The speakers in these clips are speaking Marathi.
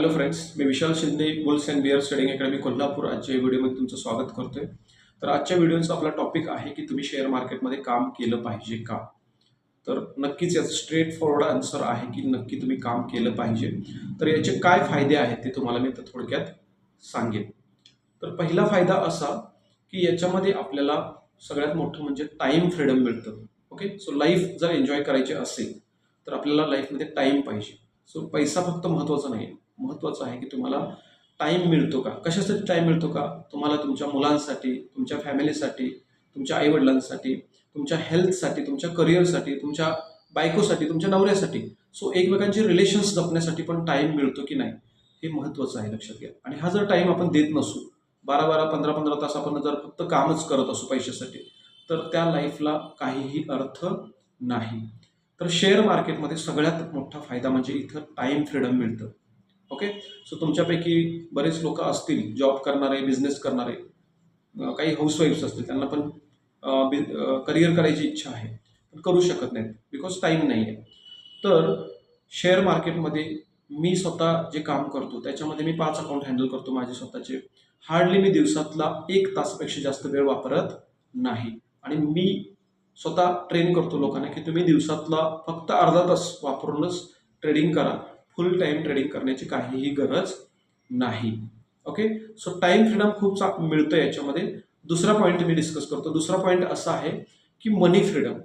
Hello friends me Vishal Shinde bulls and bear studying academy Kolhapur. आजच्या व्हिडिओमध्ये तुमचं स्वागत करतोय. तर आजच्या व्हिडिओचा आपला टॉपिक आहे की तुम्ही शेअर मार्केटमध्ये काम केलं पाहिजे का? तर नक्कीच याचं स्ट्रेट फॉरवर्ड आन्सर आहे की नक्की तुम्ही काम केलं पाहिजे. तर याचे काय फायदे आहेत ते तुम्हाला मी तर थोडक्यात सांगेन. तर पहिला फायदा असा की याच्यामध्ये आपल्याला सगळ्यात मोठं म्हणजे टाईम फ्रीडम मिळतं. ओके सो लाईफ जर एन्जॉय करायची असेल तर आपल्याला लाईफमध्ये टाईम पाहिजे. सो पैसा फक्त महत्त्वाचा नाही. महत्त्वाचं आहे की तुम्हाला टाईम मिळतो का? कशासाठी टाईम मिळतो का? तुम्हाला तुमच्या मुलांसाठी तुमच्या फॅमिलीसाठी तुमच्या आईवडिलांसाठी तुमच्या हेल्थसाठी तुमच्या करिअरसाठी तुमच्या बायकोसाठी तुमच्या नवऱ्यासाठी. सो एकमेकांचे रिलेशन्स जपण्यासाठी पण टाईम मिळतो की नाही हे महत्त्वाचं आहे लक्षात घ्या. आणि हा जर टाईम आपण देत नसू बारा बारा पंधरा पंधरा तास आपण जर फक्त कामच करत असू पैशासाठी तर त्या लाईफला काहीही अर्थ नाही. तर शेअर मार्केटमध्ये सगळ्यात मोठा फायदा म्हणजे इथं टाईम फ्रीडम मिळतं. ओके सो तुमच्यापैकी बरेच लोक असतील जॉब करणारे बिझनेस करणारे काही हाऊसवाईफ्स असतील त्यांना पण करिअर करायची इच्छा आहे. पण करू शकत नाहीत बिकॉज टाईम नाही आहे तर शेअर मार्केटमध्ये मी स्वतः जे काम करतो त्याच्यामध्ये मी पाच अकाउंट हँडल करतो माझे स्वतःचे. हार्डली मी दिवसातला एक तासापेक्षा जास्त वेळ वापरत नाही. आणि मी स्वतः ट्रेन करतो लोकांना की तुम्ही दिवसातला फक्त अर्धा तास वापरूनच ट्रेडिंग करा. फुल टाईम ट्रेडिंग करण्याची काहीही गरज नाही. ओके सो टाईम फ्रीडम खूप चा मिळतं याच्यामध्ये. दुसरा पॉईंट मी डिस्कस करतो. दुसरा पॉईंट असा आहे की मनी फ्रीडम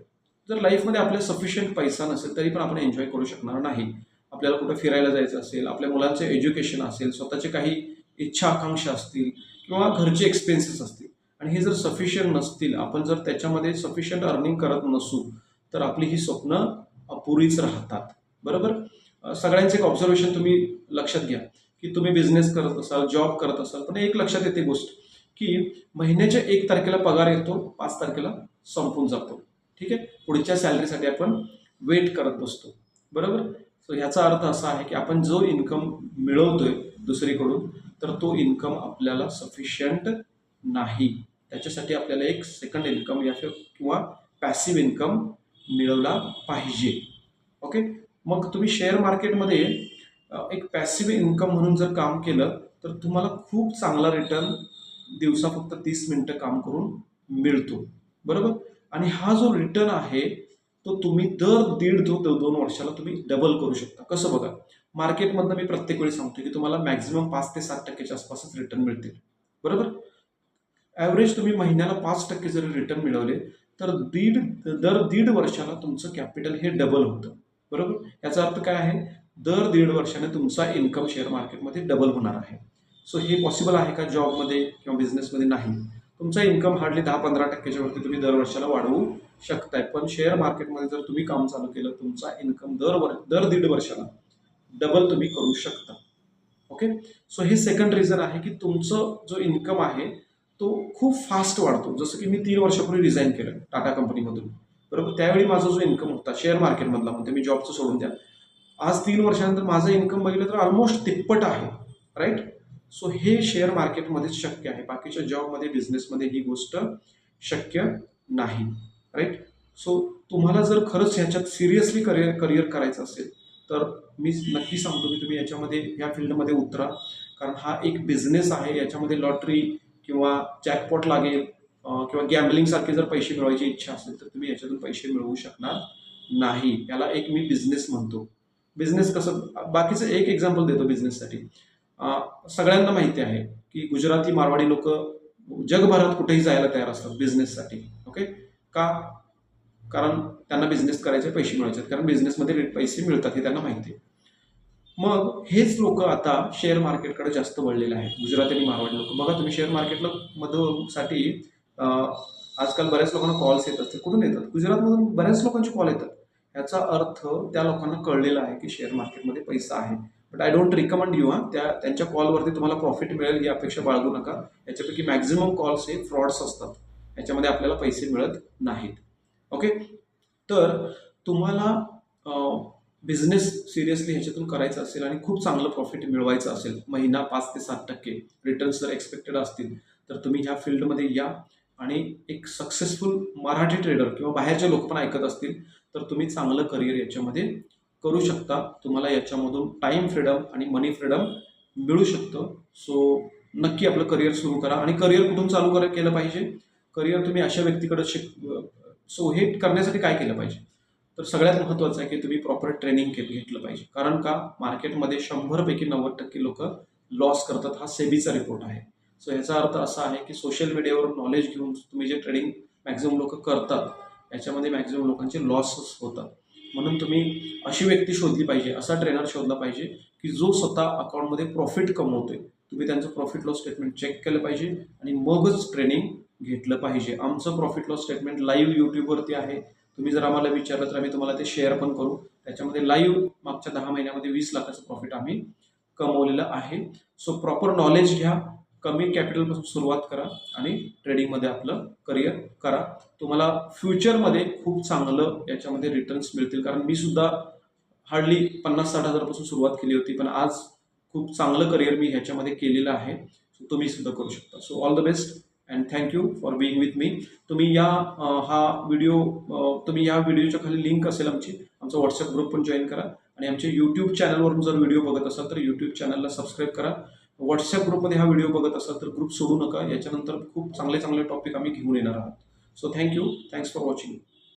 जर लाईफमध्ये आपल्या सफिशियंट पैसा नसेल तरी पण आपण एन्जॉय करू शकणार नाही. आपल्याला कुठं फिरायला जायचं असेल आपल्या मुलांचं एज्युकेशन असेल स्वतःचे काही इच्छा आकांक्षा असतील किंवा घरचे एक्सपेन्सेस असतील. आणि हे जर सफिशियंट नसतील आपण जर त्याच्यामध्ये सफिशियंट अर्निंग करत नसू तर आपली ही स्वप्न अपुरीच राहतात. बरोबर? सगळ्यांचे एक ऑब्झर्वेशन तुम्ही लक्षात घ्या की तुम्ही बिझनेस करत असाल जॉब करत असाल पण एक लक्षात येते गोष्ट की महिन्याच्या एक तारखेला पगार येतो पाच तारखेला संपून जातो. ठीक आहे? पुढच्या सॅलरीसाठी आपण वेट करत बसतो. बरोबर? सो ह्याचा अर्थ असा आहे की आपण जो इन्कम मिळवतोय दुसरीकडून तर तो इन्कम आपल्याला सफिशियंट नाही. त्याच्यासाठी आपल्याला एक सेकंड इन्कम या फिर किंवा पॅसिव्ह इन्कम मिळवला पाहिजे. ओके मग तुम्ही शेअर मार्केटमध्ये एक पॅसिव्ह इन्कम म्हणून जर काम केलं तर तुम्हाला खूप चांगला रिटर्न दिवसा फक्त तीस मिनटं काम करून मिळतो. बरोबर? आणि हा जो रिटर्न आहे तो तुम्ही दर दीड दो दो- दोन वर्षाला तुम्ही डबल करू शकता. कसं बघा? मार्केटमधनं मी प्रत्येक वेळी सांगतो की तुम्हाला मॅक्झिमम पाच ते सात टक्क्याच्या आसपासच रिटर्न मिळतील. बरोबर? ॲव्हरेज तुम्ही महिन्याला पाच टक्के जरी रिटर्न मिळवले तर दीड दर दीड वर्षाला तुमचं कॅपिटल हे डबल होतं. बरोबर? याचा अर्थ काय आहे? दर दीड वर्षाने तुमचा इन्कम शेअर मार्केटमध्ये डबल होणार आहे. सो हे पॉसिबल आहे का जॉबमध्ये किंवा बिझनेसमध्ये नाही. तुमचा इन्कम हार्डली दहा पंधरा टक्क्याच्या वरती तुम्ही दर वर्षाला वाढवू शकताय. पण शेअर मार्केटमध्ये जर तुम्ही काम चालू केलं तुमचा इन्कम दर वर दर दीड वर्षाला डबल तुम्ही करू शकता. ओके सो हे सेकंड रिझन आहे की तुमचं जो इन्कम आहे तो खूप फास्ट वाढतो. जसं की मी तीन वर्षापूर्वी रिझाईन केलं टाटा कंपनीमधून बरोबर? त्यावेळी माझा जो इन्कम होता शेअर मार्केटमधला म्हणते मी जॉबचं सोडून द्या. आज तीन वर्षानंतर माझं इन्कम बघितलं तर ऑलमोस्ट तिप्पट आहे राईट सो हे शेअर मार्केटमध्येच शक्य आहे. बाकीच्या जॉबमध्ये बिझनेसमध्ये ही गोष्ट शक्य नाही राईट सो तुम्हाला जर खरंच ह्याच्यात सिरियसली करिअर करिअर करायचं असेल तर मी नक्की सांगतो की तुम्ही याच्यामध्ये या फील्डमध्ये उतरा. कारण हा एक बिझनेस आहे याच्यामध्ये लॉटरी किंवा जॅकपॉट लागेल किंवा गॅम्बलिंग सारखे जर पैसे मिळवायची इच्छा असेल तर तुम्ही याच्यातून पैसे मिळवू शकणार नाही. याला एक मी बिझनेस म्हणतो. बिझनेस कसं बाकीचं एक एक्झाम्पल देतो बिझनेससाठी सगळ्यांना माहिती आहे की गुजराती मारवाडी लोक जगभरात कुठेही जायला तयार असतात बिझनेससाठी ओके का? कारण त्यांना बिझनेस करायचे पैसे मिळायचे आहेत. कारण बिझनेसमध्ये पैसे मिळतात हे त्यांना माहिती आहे. मग हेच लोक आता शेअर मार्केटकडे जास्त वळलेले आहेत. गुजराती आणि मारवाडी लोक. बघा तुम्ही शेअर मार्केटला मधसाठी आजकाल बऱ्याच लोकांना कॉल्स येत असतील कुठून येतात? गुजरातमधून बऱ्याच लोकांचे कॉल येतात. याचा अर्थ त्या लोकांना कळलेला आहे की शेअर मार्केटमध्ये पैसा आहे. But I don't recommend you हा. त्या त्यांच्या कॉलवरती तुम्हाला प्रॉफिट मिळेल ही अपेक्षा बाळगू नका. याच्यापैकी मॅक्झिमम कॉल्स हे फ्रॉड्स असतात. याच्यामध्ये आपल्याला पैसे मिळत नाहीत. ओके तर तुम्हाला बिझनेस सिरियसली ह्याच्यातून करायचा असेल आणि खूप चांगलं प्रॉफिट मिळवायचं असेल महिना पाच ते सात टक्के. रिटर्न्स जर एक्सपेक्टेड असतील तर तुम्ही ह्या फील्डमध्ये या. आणि एक सक्सेसफुल मराठी ट्रेडर किंवा बाहेरचे लोक पण ऐकत असतील तर तुम्ही चांगलं करिअर याच्यामध्ये करू शकता. तुम्हाला याच्यामधून टाईम फ्रीडम आणि मनी फ्रीडम मिळू शकतं. सो नक्की आपलं करिअर सुरू करा. आणि करिअर कुठून चालू करा केलं पाहिजे? करिअर तुम्ही अशा व्यक्तीकडे शिक सो हे करण्यासाठी काय केलं पाहिजे? तर सगळ्यात महत्त्वाचं आहे की तुम्ही प्रॉपर ट्रेनिंग के घेतलं पाहिजे. कारण का? मार्केटमध्ये शंभरपैकी नव्वद टक्के लोक लॉस करतात. हा सेबीचा रिपोर्ट आहे. सो याचा अर्थ असा आहे की सोशल मीडियावर नॉलेज घेऊन तुम्ही जे ट्रेडिंग मॅक्झिमम लोक करतात याच्यामध्ये मॅक्झिमम लोकांचे लॉसेस होतात. म्हणून तुम्ही अशी व्यक्ती शोधली पाहिजे असा ट्रेनर शोधला पाहिजे की जो स्वतः अकाउंटमध्ये प्रॉफिट कमवतोय. तुम्ही त्यांचं प्रॉफिट लॉस स्टेटमेंट चेक केलं पाहिजे आणि मगच ट्रेनिंग घेतलं पाहिजे. आमचं प्रॉफिट लॉस स्टेटमेंट लाईव्ह यूट्यूबवरती आहे. तुम्ही जर आम्हाला विचारलं तर आम्ही तुम्हाला ते शेअर पण करू. त्याच्यामध्ये लाईव्ह मागच्या दहा महिन्यामध्ये वीस लाखाचं प्रॉफिट आम्ही कमवलेलं आहे. सो प्रॉपर नॉलेज घ्या. कमी कॅपिटलपासून सुरुवात करा आणि ट्रेडिंगमध्ये आपलं करिअर करा. तुम्हाला फ्युचरमध्ये खूप चांगलं याच्यामध्ये रिटर्न्स मिळतील. कारण मी सुद्धा हार्डली पन्नास साठ हजारपासून सुरुवात केली होती पण आज खूप चांगलं करिअर मी ह्याच्यामध्ये केलेलं आहे. सो तुम्ही सुद्धा करू शकता. So all the best and thank you for being with me तुम्ही या हा व्हिडिओ तुम्ही या व्हिडिओच्या खाली लिंक असेल आमची आमचा व्हॉट्सअप ग्रुप पण जॉईन करा. आणि आमच्या यूट्यूब चॅनलवरून जर व्हिडिओ बघत असाल तर यूट्यूब चॅनलला सबस्क्राईब करा. व्हॉट्सअप ग्रुपमध्ये हा व्हिडिओ बघत असाल तर ग्रुप सोडू नका. याच्यानंतर खूप चांगले चांगले टॉपिक आम्ही घेऊन येणार आहोत. So thank you thanks for watching